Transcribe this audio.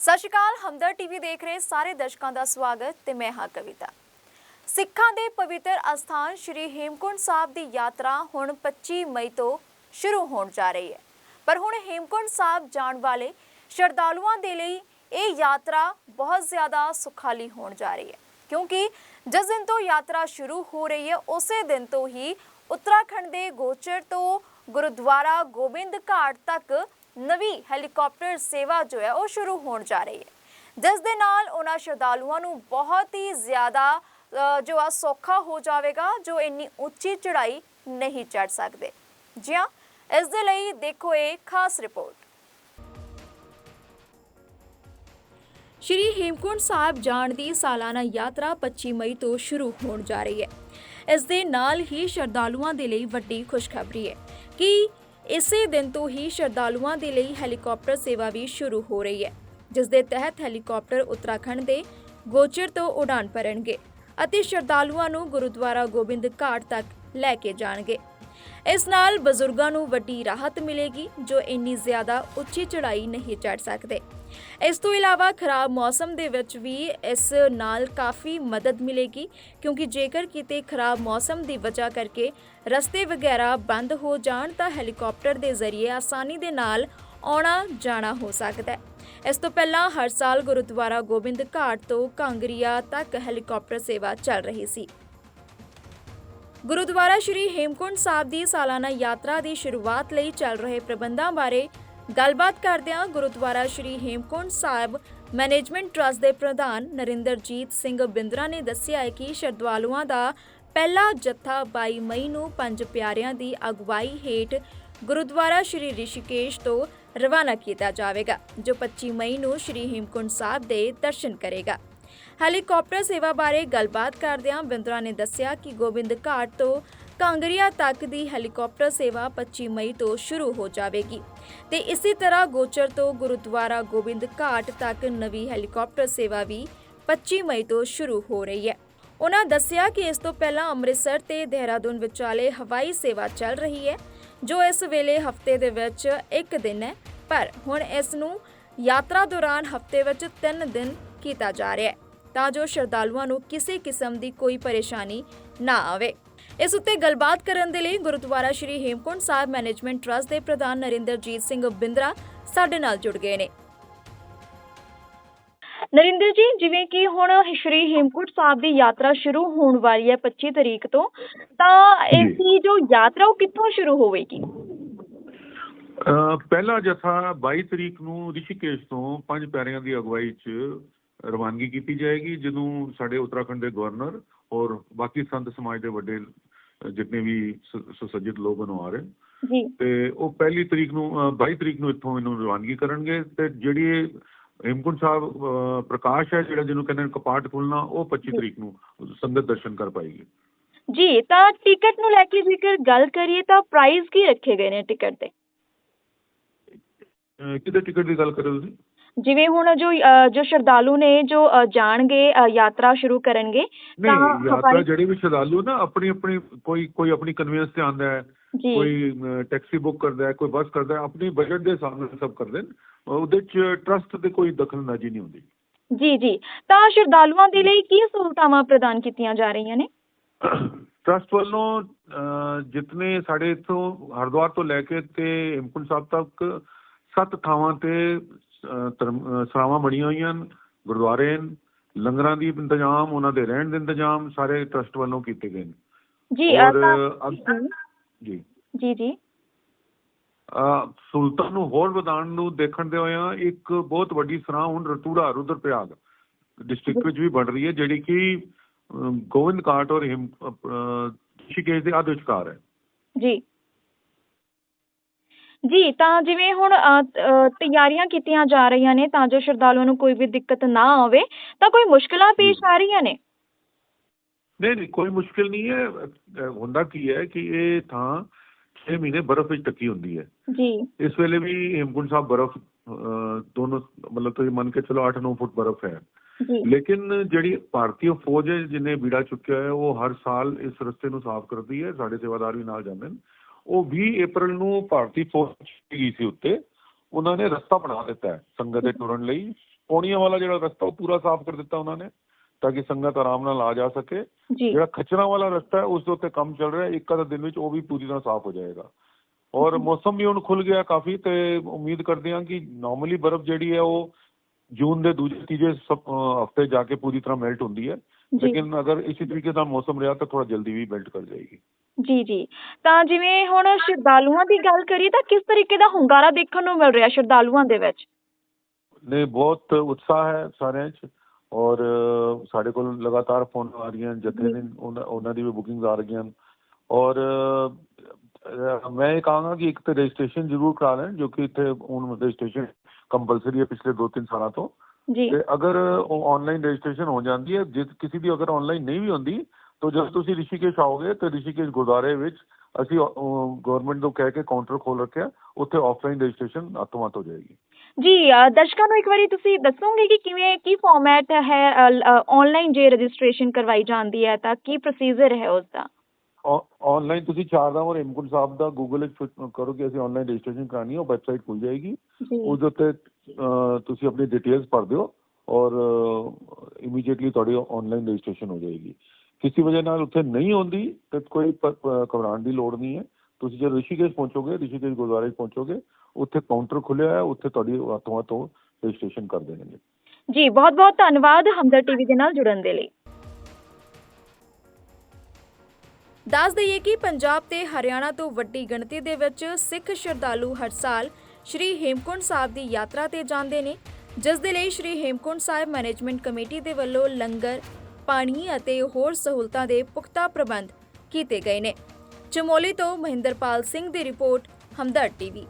ਸਤਿ ਸ਼੍ਰੀ ਅਕਾਲ, ਹਮਦਰ ਟੀਵੀ ਦੇਖ ਰਹੇ ਸਾਰੇ ਦਰਸ਼ਕਾਂ ਦਾ ਸਵਾਗਤ ਤੇ ਮੈਂ ਹਾਂ ਕਵਿਤਾ। ਸਿੱਖਾਂ ਦੇ ਪਵਿੱਤਰ ਅਸਥਾਨ ਸ੍ਰੀ ਹੇਮਕੁੰਟ ਸਾਹਿਬ ਦੀ ਯਾਤਰਾ ਹੁਣ 25 ਮਈ ਤੋਂ ਸ਼ੁਰੂ ਹੋਣ ਜਾ ਰਹੀ ਹੈ। ਪਰ ਹੁਣ ਹੇਮਕੁੰਟ ਸਾਹਿਬ ਜਾਣ ਵਾਲੇ ਸ਼ਰਧਾਲੂਆਂ ਦੇ ਲਈ ਇਹ ਯਾਤਰਾ ਬਹੁਤ ਜ਼ਿਆਦਾ ਸੁਖਾਲੀ ਹੋਣ ਜਾ ਰਹੀ ਹੈ। ਕਿਉਂਕਿ ਜਿਸ ਦਿਨ ਤੋਂ ਯਾਤਰਾ ਸ਼ੁਰੂ ਹੋ ਰਹੀ ਹੈ, ਉਸੇ ਦਿਨ ਤੋਂ ਹੀ ਉੱਤਰਾਖੰਡ ਦੇ ਗੋਚਰ ਤੋਂ ਗੁਰਦੁਆਰਾ ਗੋਬਿੰਦ ਘਾਟ ਤੱਕ ਨਵੀਂ ਹੈਲੀਕਾਪਟਰ ਸੇਵਾ ਜੋ ਹੈ ਉਹ ਸ਼ੁਰੂ ਹੋਣ ਜਾ ਰਹੀ ਹੈ। ਜਿਸ ਦੇ ਨਾਲ ਉਹਨਾਂ ਸ਼ਰਧਾਲੂਆਂ ਨੂੰ ਬਹੁਤ ਹੀ ਜ਼ਿਆਦਾ ਜੋ ਆ ਸੌਖਾ ਹੋ ਜਾਵੇਗਾ, ਜੋ ਇੰਨੀ ਉੱਚੀ ਚੜ੍ਹਾਈ ਨਹੀਂ ਚੜ ਸਕਦੇ। ਜੀ ਹਾਂ, ਇਸ ਦੇ ਲਈ ਦੇਖੋ ਇਹ ਖਾਸ ਰਿਪੋਰਟ। ਸ਼੍ਰੀ ਹੇਮਕੁੰਟ ਸਾਹਿਬ ਜਾਣ ਦੀ ਸਾਲਾਨਾ ਯਾਤਰਾ 25 ਮਈ ਤੋਂ ਸ਼ੁਰੂ ਹੋਣ ਜਾ ਰਹੀ ਹੈ। ਇਸ ਦੇ ਨਾਲ ਹੀ ਸ਼ਰਧਾਲੂਆਂ ਦੇ ਲਈ ਵੱਡੀ ਖੁਸ਼ਖਬਰੀ ਹੈ। ਕਿ ਇਸੇ ਦਿਨ ਤੋਂ ਹੀ ਸ਼ਰਧਾਲੂਆਂ ਦੇ ਲਈ ਹੈਲੀਕਾਪਟਰ ਸੇਵਾ ਵੀ ਸ਼ੁਰੂ ਹੋ ਰਹੀ ਹੈ, ਜਿਸ ਦੇ ਤਹਿਤ ਹੈਲੀਕਾਪਟਰ ਉੱਤਰਾਖੰਡ ਦੇ ਗੋਚਰ ਤੋਂ ਉਡਾਨ ਭਰਨਗੇ ਅਤੇ ਸ਼ਰਧਾਲੂਆਂ ਨੂੰ ਗੁਰਦੁਆਰਾ ਗੋਬਿੰਦ ਘਾਟ ਤੱਕ ਲੈ ਕੇ ਜਾਣਗੇ। ਇਸ ਨਾਲ ਬਜ਼ੁਰਗਾਂ ਨੂੰ ਵੱਡੀ ਰਾਹਤ ਮਿਲੇਗੀ, ਜੋ ਇੰਨੀ ਜ਼ਿਆਦਾ ਉੱਚੀ ਚੜ੍ਹਾਈ ਨਹੀਂ ਚੜ੍ਹ ਸਕਦੇ। ਇਸ ਤੋਂ ਇਲਾਵਾ ਖਰਾਬ ਮੌਸਮ ਦੇ ਵਿੱਚ ਵੀ ਇਸ ਨਾਲ ਕਾਫੀ ਮਦਦ ਮਿਲੇਗੀ, ਕਿਉਂਕਿ ਜੇਕਰ ਕਿਤੇ ਖਰਾਬ ਮੌਸਮ ਦੀ ਵਜ੍ਹਾ ਕਰਕੇ ਰਸਤੇ ਵਗੈਰਾ ਬੰਦ ਹੋ ਜਾਣ, ਤਾਂ ਹੈਲੀਕਾਪਟਰ ਦੇ ਜ਼ਰੀਏ ਆਸਾਨੀ ਦੇ ਨਾਲ ਆਉਣਾ ਜਾਣਾ ਹੋ ਸਕਦਾ ਹੈ। ਇਸ ਤੋਂ ਪਹਿਲਾਂ ਹਰ ਸਾਲ ਗੁਰਦੁਆਰਾ ਗੋਬਿੰਦ ਘਾਟ ਤੋਂ ਕਾਂਗਰੀਆ ਤੱਕ ਹੈਲੀਕਾਪਟਰ ਸੇਵਾ ਚੱਲ ਰਹੀ ਸੀ। ਗੁਰਦੁਆਰਾ ਸ਼੍ਰੀ ਹੇਮਕੁੰਟ ਸਾਹਿਬ ਦੀ ਸਾਲਾਨਾ ਯਾਤਰਾ ਦੀ ਸ਼ੁਰੂਆਤ ਲਈ ਚੱਲ ਰਹੇ ਪ੍ਰਬੰਧਾਂ ਬਾਰੇ ਗੱਲਬਾਤ ਕਰਦਿਆਂ ਗੁਰਦੁਆਰਾ ਸ਼੍ਰੀ ਹੇਮਕੁੰਟ ਸਾਹਿਬ ਮੈਨੇਜਮੈਂਟ ਟਰਸਟ ਦੇ ਪ੍ਰਧਾਨ ਨਰਿੰਦਰਜੀਤ ਸਿੰਘ ਬਿੰਦਰਾ ਨੇ ਦੱਸਿਆ ਹੈ ਕਿ ਸ਼ਰਧਾਲੂਆਂ ਦਾ ਪਹਿਲਾ ਜੱਥਾ 22 ਮਈ ਨੂੰ ਪੰਜ ਪਿਆਰਿਆਂ ਦੀ ਅਗਵਾਈ ਹੇਠ ਗੁਰਦੁਆਰਾ ਸ਼੍ਰੀ ਰਿਸ਼ੀਕੇਸ਼ ਤੋਂ ਰਵਾਨਾ ਕੀਤਾ ਜਾਵੇਗਾ, ਜੋ 25 ਮਈ ਨੂੰ ਸ਼੍ਰੀ ਹੇਮਕੁੰਟ ਸਾਹਿਬ ਦੇ ਦਰਸ਼ਨ ਕਰੇਗਾ। ਹੈਲੀਕਾਪਟਰ ਸੇਵਾ ਬਾਰੇ ਗੱਲਬਾਤ ਕਰਦਿਆਂ ਬਿੰਦਰਾ ਨੇ ਦੱਸਿਆ ਕਿ ਗੋਬਿੰਦ ਘਾਟ ਤੋਂ ਕਾਂਗਰੀਆ ਤੱਕ ਦੀ ਹੈਲੀਕਾਪਟਰ ਸੇਵਾ 25 ਮਈ ਤੋਂ ਸ਼ੁਰੂ ਹੋ ਜਾਵੇਗੀ। ਤੇ ਇਸੇ ਤਰ੍ਹਾਂ ਗੋਚਰ ਤੋਂ ਗੁਰਦੁਆਰਾ ਗੋਬਿੰਦ ਘਾਟ ਤੱਕ ਨਵੀਂ ਹੈਲੀਕਾਪਟਰ ਸੇਵਾ ਵੀ 25 ਮਈ ਤੋਂ ਸ਼ੁਰੂ ਹੋ ਰਹੀ ਹੈ। ਉਹਨਾਂ ਦੱਸਿਆ ਕਿ ਇਸ ਤੋਂ ਪਹਿਲਾਂ ਅੰਮ੍ਰਿਤਸਰ ਤੇ ਦੇਹਰਾਦੂਨ ਵਿਚਾਲੇ ਹਵਾਈ ਸੇਵਾ ਚੱਲ ਰਹੀ ਹੈ, ਜੋ ਇਸ ਵੇਲੇ ਹਫ਼ਤੇ ਦੇ ਵਿੱਚ ਇੱਕ ਦਿਨ ਹੈ, ਪਰ ਹੁਣ ਇਸ ਨੂੰ ਯਾਤਰਾ ਦੌਰਾਨ ਹਫ਼ਤੇ ਵਿੱਚ 3 ਦਿਨ ਕੀਤਾ ਜਾ ਰਿਹਾ ਹੈ। ਤਾਂ ਜੋ ਸ਼ਰਧਾਲੂਆਂ ਨੂੰ ਕਿਸੇ ਕਿਸਮ ਦੀ ਕੋਈ ਪਰੇਸ਼ਾਨੀ ਨਾ ਆਵੇ। ਇਸ ਉੱਤੇ ਗੱਲਬਾਤ ਕਰਨ ਦੇ ਲਈ ਗੁਰਦੁਆਰਾ ਸ਼੍ਰੀ ਹੇਮਕੁੰਟ ਸਾਹਿਬ ਮੈਨੇਜਮੈਂਟ ਟਰਸਟ ਦੇ ਪ੍ਰਧਾਨ ਨਰਿੰਦਰਜੀਤ ਸਿੰਘ ਬਿੰਦਰਾ ਸਾਡੇ ਨਾਲ ਜੁੜ ਗਏ ਨੇ। ਨਰਿੰਦਰ ਜੀ ਜਿਵੇਂ ਕਿ ਹੁਣ ਸ਼੍ਰੀ ਹੇਮਕੁੰਟ ਸਾਹਿਬ ਦੀ ਯਾਤਰਾ ਸ਼ੁਰੂ ਹੋਣ ਵਾਲੀ ਹੈ 25 ਤਰੀਕ ਤੋਂ ਤਾਂ ਇਸ ਜੀ। ਦੀ ਜੋ ਯਾਤਰਾ ਉਹ ਕਿੱਥੋਂ ਸ਼ੁਰੂ ਹੋਵੇਗੀ? ਪਹਿਲਾ ਜਥਾ 22 ਤਰੀਕ ਨੂੰ ਰਿਸ਼ੀਕੇਸ਼ ਤੋਂ ਪੰਜ ਪਿਆਰਿਆਂ ਦੀ ਅਗਵਾਈ 'ਚ ਰਵਾਨਗੀ ਕੀਤੀ ਜਾਏਗੀ ਜਿਹਨੂੰ ਸਾਡੇ ਉੱਤਰਾਖੰਡ ਦੇ ਗਵਰਨਰ ਔਰ ਬਾਕੀ ਸੰਤ ਸਮਾਜ ਦੇ ਵੱਡੇ ਜਿਤਨੇ ਵੀ ਸੁਸੱਜਿਤ ਲੋਕ ਨੂੰ ਆ ਰਹੇ ਜੀ। ਤੇ ਉਹ ਪਹਿਲੀ ਤਰੀਕ ਨੂੰ ਅਹ 22 ਤਰੀਕ ਨੂੰ ਇੱਥੋਂ ਇਹਨੂੰ ਰਵਾਨਗੀ ਕਰਨਗੇ ਤੇ ਜਿਹੜੀ ਹੇਮਕੁੰਟ ਸਾਹਿਬ ਪ੍ਰਕਾਸ਼ ਹੈ ਜਿਹੜਾ ਜਿਹਨੂੰ ਕਹਿੰਦੇ ਨੇ ਕਪਾਟ ਖੁੱਲਣਾ ਉਹ 25 ਤਰੀਕ ਨੂੰ ਸੰਗਤ ਦਰਸ਼ਨ ਕਰ ਪਾਏਗੀ। ਜੀ ਤਾਂ ਟਿਕਟ ਨੂੰ ਲੈ ਕੇ ਜੇਕਰ ਗੱਲ ਕਰੀਏ ਤਾਂ ਪ੍ਰਾਈਸ ਕੀ ਰੱਖੇ ਗਏ ਨੇ ਟਿਕਟ ਦੇ ਕਿਹਦੇ ਟਿਕਟ ਦੀ ਗੱਲ ਕਰ ਰਹੇ ਹੋ ਤੁਸੀਂ? ਜਿਵੇਂ ਹੁਣ ਜੋ ਅ, ਜੋ ਸ਼ਰਧਾਲੂ ਨੇ ਜੋ ਅ, ਜਾਣਗੇ ਅ, ਯਾਤਰਾ ਸ਼ੁਰੂ ਕਰਨਗੇ ਨਹੀਂ ਯਾਤਰਾ ਹਵਾਈ- ਜਿਹੜੇ ਵੀ ਸ਼ਰਧਾਲੂ ਨਾ ਆਪਣੀ ਆਪਣੀ ਕੋਈ ਕੋਈ ਆਪਣੀ ਕਨਵੀਨਸ ਤੇ ਆਂਦਾ ਹੈ ਜੀ। ਕੋਈ ਟੈਕਸੀ ਬੁੱਕ ਕਰਦਾ ਹੈ ਕੋਈ ਬੱਸ ਕਰਦਾ ਹੈ ਆਪਣੀ ਬਜਟ ਦੇ ਹਿਸਾਬ ਨਾਲ ਸਭ ਕਰਦੇ ਨੇ ਉਹਦੇ ਚ ਟਰਸਟ ਤੇ ਕੋਈ ਦਖਲਅੰਦਾਜ਼ੀ ਨਹੀਂ ਹੁੰਦੀ। ਜੀ ਜੀ। ਤਾਂ ਸ਼ਰਧਾਲੂਆਂ ਦੇ ਲਈ ਕੀ ਸਹੂਲਤਾਵਾਂ ਪ੍ਰਦਾਨ ਕੀਤੀਆਂ ਜਾ ਰਹੀਆਂ ਨੇ? ਟਰਸਟ ਵੱਲੋਂ ਅਹ, ਜਿਤਨੇ ਸਾਡੇ ਇੱਥੋਂ ਹਰਿਦੁਆਰ ਤੋਂ ਲੈ ਕੇ ਤੇ ਹੇਮਕੁੰਟ ਸਾਹਿਬ ਤੱਕ ਸੱਤ ਥਾਵਾਂ ਤੇ ਸਰਾਵਾਂ ਬਣੀਆਂ ਹੋਈਆਂ ਹਨ ਗੁਰਦੁਆਰੇ ਹਨ ਲੰਗਰਾਂ ਦੀ ਇੰਤਜ਼ਾਮ ਉਹਨਾਂ ਦੇ ਰਹਿਣ ਦੇ ਇੰਤਜ਼ਾਮ ਸਾਰੇ ਟਰਸਟ ਵੱਲੋਂ ਕੀਤੇ ਗਏ ਨੇ। ਜੀ ਜੀ। ਜੀ ਜੀ। ਸਹੂਲਤਾਂ ਨੂੰ ਹੋਰ ਵਧਾਉਣ ਨੂੰ ਦੇਖਣ ਦੇ ਹੋਇਆਂ ਇੱਕ ਬਹੁਤ ਵੱਡੀ ਸਰਾਂ ਹੁਣ ਰਤੂੜਾ ਰੁਦਰਪ੍ਰਯਾਗ ਡਿਸਟ੍ਰਿਕਟ ਵਿੱਚ ਵੀ ਬਣ ਰਹੀ ਹੈ ਜਿਹੜੀ ਕਿ ਗੋਬਿੰਦ ਘਾਟ ਔਰ ਹਿਮ ਰਿਸ਼ੀਕੇਸ਼ ਦੇ ਵਿਚਕਾਰ ਹੈ। ਜੀ। ਜੀ ਤਾਂ ਜਿਵੇਂ ਹੁਣ ਤਿਆਰੀਆਂ ਕੀਤੀਆਂ ਜਾ ਰਹੀਆਂ ਨੇ ਤਾਂ ਜੋ ਸ਼ਰਧਾਲੂਆਂ ਨੂੰ ਕੋਈ ਵੀ ਦਿੱਕਤ ਨਾ ਆਵੇ ਤਾਂ ਕੋਈ ਮੁਸ਼ਕਲਾਂ ਪੇਸ਼ ਆ ਰਹੀਆਂ ਨੇ? ਨਹੀਂ ਨਹੀਂ ਕੋਈ ਮੁਸ਼ਕਿਲ ਨਹੀਂ ਹੈ। ਅਹ, ਹੁੰਦਾ ਕੀ ਹੈ ਕਿ ਇਹ ਥਾਂ 6 ਮਹੀਨੇ ਬਰਫ਼ ਵਿੱਚ ਟੱਕੀ ਹੁੰਦੀ ਹੈ। ਜੀ। ਇਸ ਵੇਲੇ ਵੀ ਹੇਮਕੁੰਟ ਸਾਹਿਬ ਬਰਫ਼ ਅਹ, ਦੋਨੋਂ ਮਤਲਬ ਤੁਸੀਂ ਮੰਨ ਕੇ ਚਲੋ 8-9 ਫੁੱਟ ਬਰਫ਼ ਹੈ। ਜੀ। ਲੇਕਿਨ ਜਿਹੜੀ ਭਾਰਤੀ ਫੌਜ ਹੈ ਜਿਹਨੇ ਬੀੜਾ ਚੁੱਕਿਆ ਹੈ ਉਹ ਹਰ ਸਾਲ ਇਸ ਰਸਤੇ ਨੂੰ ਸਾਫ਼ ਕਰਦੀ ਹੈ ਸਾਡੇ ਸੇਵਾਦਾਰ ਵੀ ਨਾਲ ਜਾਂਦੇ ਨੇ। ਉਹ 20 ਅਪ੍ਰੈਲ ਨੂੰ ਭਾਰਤੀ ਫੌਜ ਗਈ ਸੀ ਉੱਤੇ। ਉਹਨਾਂ ਨੇ ਰਸਤਾ ਬਣਾ ਦਿੱਤਾ ਹੈ ਸੰਗਤ ਦੇ ਟੁਰਨ ਲਈ। ਪੌੜੀਆਂ ਵਾਲਾ ਜਿਹੜਾ ਰਸਤਾ ਉਹ ਪੂਰਾ ਸਾਫ਼ ਕਰ ਦਿੱਤਾ ਉਹਨਾਂ ਨੇ ਤਾਂ ਕਿ ਸੰਗਤ ਆਰਾਮ ਨਾਲ ਆ ਜਾ ਸਕੇ। ਜਿਹੜਾ ਖੱਚਰਾਂ ਵਾਲਾ ਰਸਤਾ ਹੈ ਉਸ ਦੇ ਉੱਤੇ ਕੰਮ ਚੱਲ ਰਿਹਾ ਹੈ। ਇੱਕ ਅੱਧਾ ਦਿਨ ਵਿੱਚ ਉਹ ਵੀ ਪੂਰੀ ਤਰ੍ਹਾਂ ਸਾਫ਼ ਹੋ ਜਾਏਗਾ। ਔਰ ਮੌਸਮ ਵੀ ਹੁਣ ਖੁੱਲ ਗਿਆ ਕਾਫੀ ਤੇ ਉਮੀਦ ਕਰਦੇ ਹਾਂ ਕਿ ਨਾਰਮਲੀ ਬਰਫ਼ ਜਿਹੜੀ ਹੈ ਉਹ ਜੂਨ ਦੇ ਦੂਜੇ ਤੀਜੇ ਹਫ਼ਤੇ ਜਾ ਕੇ ਪੂਰੀ ਤਰ੍ਹਾਂ ਮੈਲਟ ਹੁੰਦੀ ਹੈ। ਲੇਕਿਨ ਅਗਰ ਇਸੇ ਤਰੀਕੇ ਦਾ ਮੌਸਮ ਰਿਹਾ ਤਾਂ ਥੋੜਾ ਜਲਦੀ ਵੀ ਮੈਲਟ ਕਰ ਜਾਏਗੀ। ਜੀ ਜੀ। ਤਾਂ ਜਿਵੇਂ ਹੁਣ ਸ਼ਰਧਾਲੂਆਂ ਦੀ ਗੱਲ ਕਰੀਏ ਤਾਂ ਕਿਸ ਤਰੀਕੇ ਦਾ ਹੁੰਗਾਰਾ ਦੇਖਣ ਨੂੰ ਮਿਲ ਰਿਹਾ ਸ਼ਰਧਾਲੂਆਂ ਦੇ ਵਿੱਚ? ਨੇ ਬਹੁਤ ਉਤਸ਼ਾਹ ਹੈ ਸਾਰਿਆਂ 'ਚ ਔਰ ਸਾਡੇ ਕੋਲ ਲਗਾਤਾਰ ਫੋਨ ਆ ਰਹੀਆਂ ਜਥੇ ਨੇ ਉਹਨਾਂ ਦੀ ਵੀ ਬੁਕਿੰਗਸ ਆ ਰਹੀਆਂ ਔਰ ਮੈਂ ਇਹ ਕਹਾਂਗਾ ਕਿ ਇੱਕ ਤਾਂ ਰਜਿਸਟ੍ਰੇਸ਼ਨ ਜ਼ਰੂਰ ਕਰਾ ਲੈਣ ਜੋ ਕਿ ਇੱਥੇ ਹੁਣ ਰਜਿਸਟ੍ਰੇਸ਼ਨ ਕੰਪਲਸਰੀ ਹੈ ਪਿਛਲੇ 2-3 ਸਾਲਾਂ ਤੋਂ। ਜੀ। ਤੇ ਅਗਰ ਉਹ ਆਨਲਾਈਨ ਰਜਿਸਟ੍ਰੇਸ਼ਨ ਹੋ ਜਾਂਦੀ ਹੈ ਜੇ ਕਿਸੇ ਦੀ ਅਗਰ ਆਨਲਾਈਨ ਨਹੀਂ ਵੀ ਹੁੰਦੀ ਤਾਂ ਜਦੋਂ ਤੁਸੀਂ ਰਿਸ਼ੀਕੇਸ਼ ਆਓਗੇ ਤੇ ਰਿਸ਼ੀਕੇਸ਼ ਗੁਰਦੁਆਰੇ ਵਿੱਚ ਅਸੀਂ ਗਵਰਨਮੈਂਟ ਤੋਂ ਕਹਿ ਕੇ ਕਾਊਂਟਰ ਖੋਲ ਰੱਖਿਆ ਉੱਥੇ ਆਫਲਾਈਨ ਰਜਿਸਟ੍ਰੇਸ਼ਨ ਹੱਥ ਹੋ ਜਾਏਗੀ। ਜੀ ਦਰਸ਼ਕਾਂ ਨੂੰ ਇੱਕ ਵਾਰੀ ਤੁਸੀਂ ਦੱਸੋਗੇ ਕਿ ਕਿਵੇਂ ਕੀ ਫਾਰਮੈਟ ਹੈ ਆਨਲਾਈਨ ਜੇ ਰਜਿਸਟ੍ਰੇਸ਼ਨ ਕਰਵਾਈ ਜਾਂਦੀ ਹੈ ਤਾਂ ਕੀ ਪ੍ਰੋਸੀਜਰ ਹੈ ਉਸ ਦਾ ਆਨਲਾਈਨ ਤੁਸੀਂ ਚਾਰਧਾਮ ਔਰ ਹੇਮਕੁੰਟ ਸਾਹਿਬ ਦਾ ਗੂਗਲ ਵਿੱਚ ਕਰੋਗੇ ਅਸੀਂ ਆਨਲਾਈਨ ਰਜਿਸਟ੍ਰੇਸ਼ਨ ਕਰਾਣੀ ਹੈ ਵੈਬਸਾਈਟ ਖੁੱਲ ਜਾਏਗੀ। ਉਹਦੇ ਉੱਤੇ ਤੁਸੀਂ ਆਪਣੀ ਡਿਟੇਲਸ ਭਰ ਦਿਓ ਔਰ ਇਮੀਡੀਏਟਲੀ ਤੁਹਾਡੀ ਆਨਲਾਈਨ ਰਜਿਸਟ੍ਰੇਸ਼ਨ ਹੋ ਜਾਏਗੀ। ਕਿਸੇ ਵਜ੍ਹਾ ਨਾਲ ਉੱਥੇ ਨਹੀਂ ਹੁੰਦੀ ਤੇ ਕੋਈ ਘਬਰਾਉਣ ਦੀ ਲੋੜ ਨਹੀਂ ਹੈ। ਤੁਸੀਂ ਜਦ ਰਿਸ਼ੀਕੇਸ਼ ਪਹੁੰਚੋਗੇ ਰਿਸ਼ੀਕੇਸ਼ ਗੁਰਦੁਆਰੇ ਪਹੁੰਚੋਗੇ ਉੱਥੇ ਕਾਊਂਟਰ ਖੁੱਲਿਆ ਹੈ ਉੱਥੇ ਤੁਹਾਡੀ ਹੱਥੋਂ ਹੱਥੋਂ ਰਜਿਸਟ੍ਰੇਸ਼ਨ ਕਰ ਦੇਣਗੇ। ਜੀ ਬਹੁਤ ਬਹੁਤ ਧੰਨਵਾਦ ਹਮਦਰ ਟੀਵੀ ਦੇ ਨਾਲ ਜੁੜਨ ਦੇ ਲਈ। ਦੱਸ ਦਈਏ ਕਿ ਪੰਜਾਬ ਤੇ ਹਰਿਆਣਾ ਤੋਂ ਵੱਡੀ ਗਿਣਤੀ ਦੇ ਵਿੱਚ ਸਿੱਖ ਸ਼ਰਧਾਲੂ ਹਰ ਸਾਲ ਸ਼੍ਰੀ ਹੇਮਕੁੰਟ ਸਾਹਿਬ ਦੀ ਯਾਤਰਾ ਤੇ ਜਾਂਦੇ ਨੇ ਜਿਸ ਦੇ ਲਈ ਸ਼੍ਰੀ ਹੇਮਕੁੰਟ ਸਾਹਿਬ ਮੈਨੇਜਮੈਂਟ ਕਮੇਟੀ ਦੇ ਵੱਲੋਂ ਲੰਗਰ ਪਾਣੀ ਅਤੇ ਹੋਰ ਸਹੂਲਤਾਂ ਦੇ ਪੁਖਤਾ ਪ੍ਰਬੰਧ ਕੀਤੇ ਗਏ ਨੇ। ਚਮੋਲੀ ਤੋਂ ਮਹਿੰਦਰਪਾਲ ਸਿੰਘ ਦੀ ਰਿਪੋਰਟ ਹਮਦਰ ਟੀਵੀ।